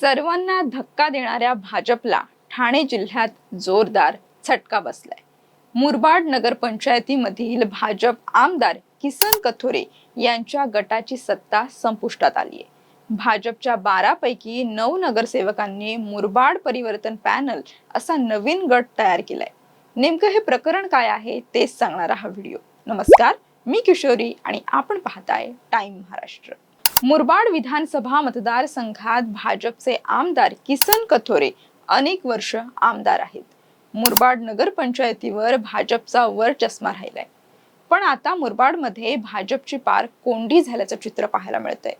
सर्वांना धक्का देणाऱ्या भाजपला ठाणे जिल्ह्यात जोरदार झटका बसलाय. मुरबाड नगरपंचायतीमधील भाजप आमदार किसन कथोरे यांच्या गटाची सत्ता संपुष्टात आली आहे भाजपच्या बारा पैकी नऊ नगरसेवकांनी मुरबाड परिवर्तन पॅनल असा नवीन गट तयार केलाय. नेमकं हे प्रकरण काय आहे तेच सांगणारा हा व्हिडिओ. नमस्कार मी किशोरी आणि आपण पाहताय टाइम महाराष्ट्र. मुरबाड विधानसभा मतदारसंघात भाजपचे आमदार किसन कथोरे अनेक वर्ष आमदार आहेत. मुरबाड नगरपंचायतीवर भाजपचा वर चष्मा राहिलाय. पण आता मुरबाडमध्ये भाजपची पार कोंडी झाल्याचं चित्र पाहायला मिळतंय.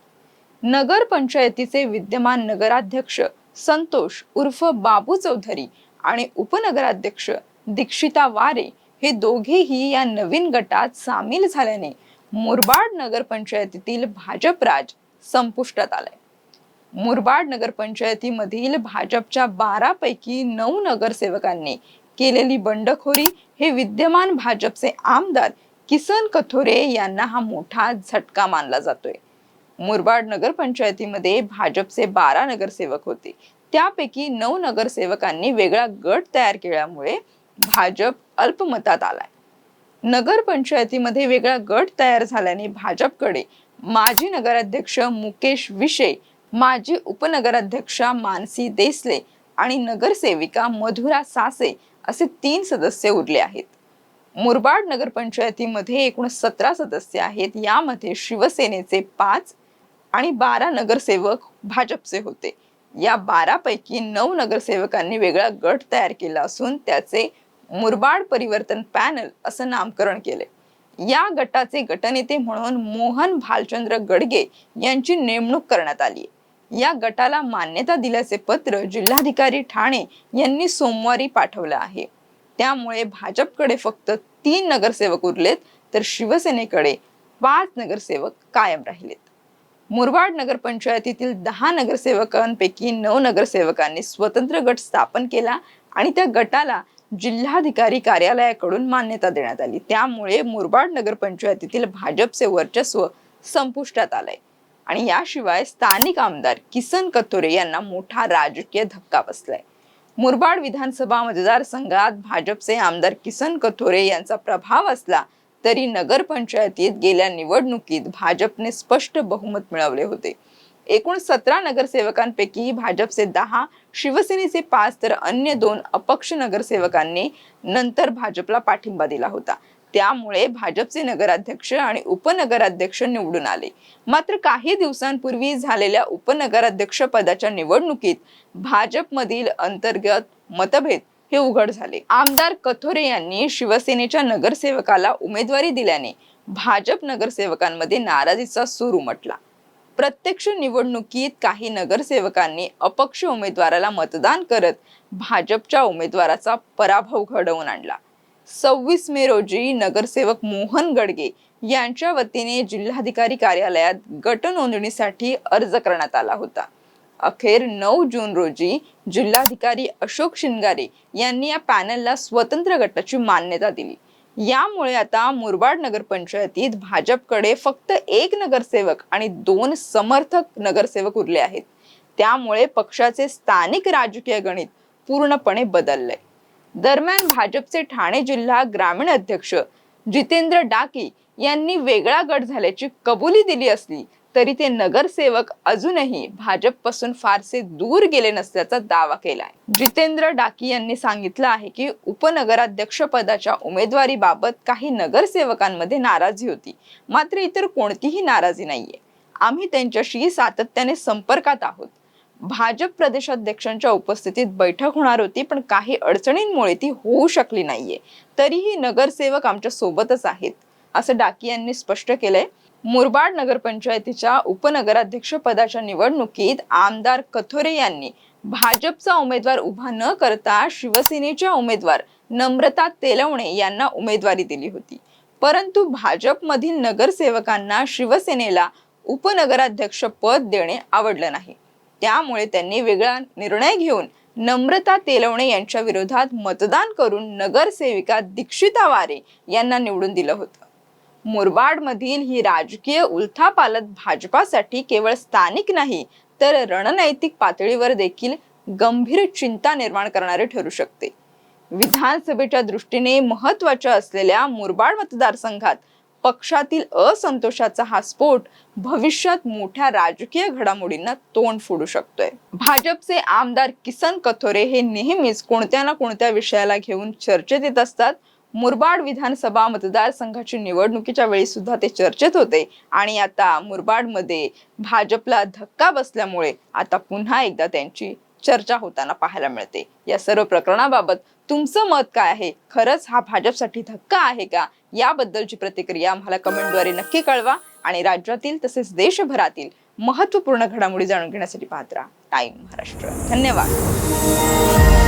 नगर पंचायतीचे विद्यमान नगराध्यक्ष संतोष उर्फ बाबू चौधरी आणि उपनगराध्यक्ष दीक्षिता वारे हे दोघेही या नवीन गटात सामील झाल्याने मुरबाड नगरपंचायतीतील भाजप राज संपुष्टात आलाय. मुरबाड नगरपंचायतीमधील भाजपच्या बारा पैकी नऊ नगरसेवकांनी केलेली बंडखोरी हे विद्यमान भाजपचे आमदार किसन कथोरे यांना हा मोठा झटका मानला जातोय. मुरबाड नगरपंचायतीमध्ये भाजपचे बारा नगरसेवक होते. त्यापैकी नऊ नगरसेवकांनी वेगळा गट तयार केल्यामुळे भाजप अल्पमतात आलाय. नगरपंचायतीमध्ये वेगळा गट तयार झाल्याने भाजपकडे माजी नगराध्यक्ष मुकेश विशे माजी उपनगराध्यक्षा मानसी देसले आणि नगरसेविका मधुरा सासे असे तीन सदस्य उरले आहेत. मुरबाड नगरपंचायतीमध्ये एकूण सतरा सदस्य आहेत. यामध्ये शिवसेनेचे पाच आणि बारा नगरसेवक भाजपचे होते. या बारापैकी नऊ नगरसेवकांनी वेगळा गट तयार केला असून त्याचे मुरबाड परिवर्तन पॅनल असं नामकरण केले. या गटाचे गटनेते म्हणून मोहन भालचंद्र गडगे यांची नेमणूक करण्यात आली या गटाला मान्यता दिल्याचे पत्र जिल्हाधिकारी ठाणे यांनी सोमवारी पाठवलं आहे. त्यामुळे भाजपकडे फक्त तीन नगरसेवक उरलेत तर शिवसेनेकडे पाच नगरसेवक कायम राहिलेत. मुरबाड नगरपंचायतीतील दहा नगरसेवकांपैकी नऊ नगरसेवकांनी स्वतंत्र गट स्थापन केला आणि त्या गटाला जिल्हाधिकारी कार्यालयाकडून मान्यता देण्यात आली. त्यामुळे मुरबाड नगरपंचायतीतील भाजपचे वर्चस्व संपुष्टात आलंय. आणि याशिवाय स्थानिक आमदार किसन कथोरे यांना मोठा राजकीय धक्का बसलाय. मुरबाड विधानसभा मतदारसंघात भाजपचे आमदार किसन कथोरे यांचा प्रभाव असला तरी नगरपंचायतीत गेल्या निवडणुकीत भाजपने स्पष्ट बहुमत मिळवले होते. एकूण सतरा नगरसेवकांपैकी भाजपचे दहा शिवसेनेचे पाच तर अन्य दोन अपक्ष नगरसेवकांनी नंतर भाजपला पाठिंबा दिला होता. त्यामुळे भाजपचे नगराध्यक्ष आणि उपनगराध्यक्ष निवडून आले. मात्र काही दिवसांपूर्वी झालेल्या उपनगराध्यक्ष पदाच्या निवडणुकीत भाजपमधील अंतर्गत मतभेद हे उघड झाले. आमदार कथोरे यांनी शिवसेनेच्या नगरसेवकाला उमेदवारी दिल्याने भाजप नगरसेवकांमध्ये नाराजीचा सूर उमटला. प्रत्यक्ष निवडणुकीत काही नगरसेवकांनी अपक्ष उमेदवाराला मतदान करत भाजपच्या उमेदवाराचा पराभव घडवून आणला. सव्वीस मे रोजी नगरसेवक मोहन गडगे यांच्या वतीने जिल्हाधिकारी कार्यालयात गट नोंदणीसाठी अर्ज करण्यात आला होता. अखेर नऊ जून रोजी जिल्हाधिकारी अशोक शिंगारे यांनी या पॅनलला स्वतंत्र गटाची मान्यता दिली. यामुळे आता मुरबाड नगरपंचायतीत भाजपकडे फक्त एक नगरसेवक आणि दोन समर्थक नगरसेवक उरले आहेत. त्यामुळे पक्षाचे स्थानिक राजकीय गणित पूर्णपणे बदललंय. दरम्यान भाजपचे ठाणे जिल्हा ग्रामीण अध्यक्ष जितेंद्र डाकी यांनी वेगळा गट झाल्याची कबुली दिली असली तरी ते नगरसेवक अजूनही भाजपपासून फारसे दूर गेले नसल्याचा दावा केलाय. जितेंद्र डाकी यांनी सांगितलं आहे की उपनगराध्यक्ष पदाच्या उमेदवारीबाबत काही नगरसेवकांमध्ये नाराजी होती. मात्र इतर कोणतीही नाराजी नाहीये. आम्ही त्यांच्याशी सातत्याने संपर्कात आहोत. भाजप प्रदेशाध्यक्षांच्या उपस्थितीत बैठक होणार होती पण काही अडचणींमुळे ती होऊ शकली नाहीये. तरीही नगरसेवक आमच्या सोबतच आहेत असं डाकी यांनी स्पष्ट केलंय. मुरबाड नगरपंचायतीच्या उपनगराध्यक्ष पदाच्या निवडणुकीत आमदार कथोरे यांनी भाजपचा उमेदवार उभा न करता शिवसेनेच्या उमेदवार नम्रता तेलवणे यांना उमेदवारी दिली होती. परंतु भाजपमधील नगरसेवकांना शिवसेनेला उपनगराध्यक्ष पद देणे आवडलं नाही. त्यामुळे त्यांनी वेगळा निर्णय घेऊन नम्रता तेलवणे यांच्या विरोधात मतदान करून नगरसेविका दीक्षिता वारे यांना निवडून दिलं होतं. मुरबाड मधील ही राजकीय उलथापालत भाजपासाठी केवळ स्थानिक नाही तर रणनैतिक पातळीवर देखील गंभीर चिंता निर्माण करणारे ठरू शकते. विधानसभेच्या दृष्टीने महत्त्वाच्या असलेल्या मुरबाड मतदारसंघात पक्षातील असंतोषाचा हा स्फोट भविष्यात मोठ्या राजकीय घडामोडींना तोंड फोडू शकतोय. भाजपचे आमदार किसन कथोरे हे नेहमीच कोणत्या ना कोणत्या विषयाला घेऊन चर्चेत येत असतात मुरबाड विधानसभा मतदारसंघाची निवडणुकीच्या वेळी सुद्धा ते चर्चेत होते. आणि आता मुरबाडमध्ये भाजपला धक्का बसल्यामुळे आता पुन्हा एकदा त्यांची चर्चा होताना पाहायला मिळते. या सर्व प्रकरणाबाबत तुमचं मत काय आहे? खरंच हा भाजपसाठी धक्का आहे का? याबद्दलची प्रतिक्रिया आम्हाला कमेंटद्वारे नक्की कळवा आणि राज्यातील तसेच देशभरातील महत्त्वपूर्ण घडामोडी जाणून घेण्यासाठी पाहत राहा. टाइम महाराष्ट्र. धन्यवाद.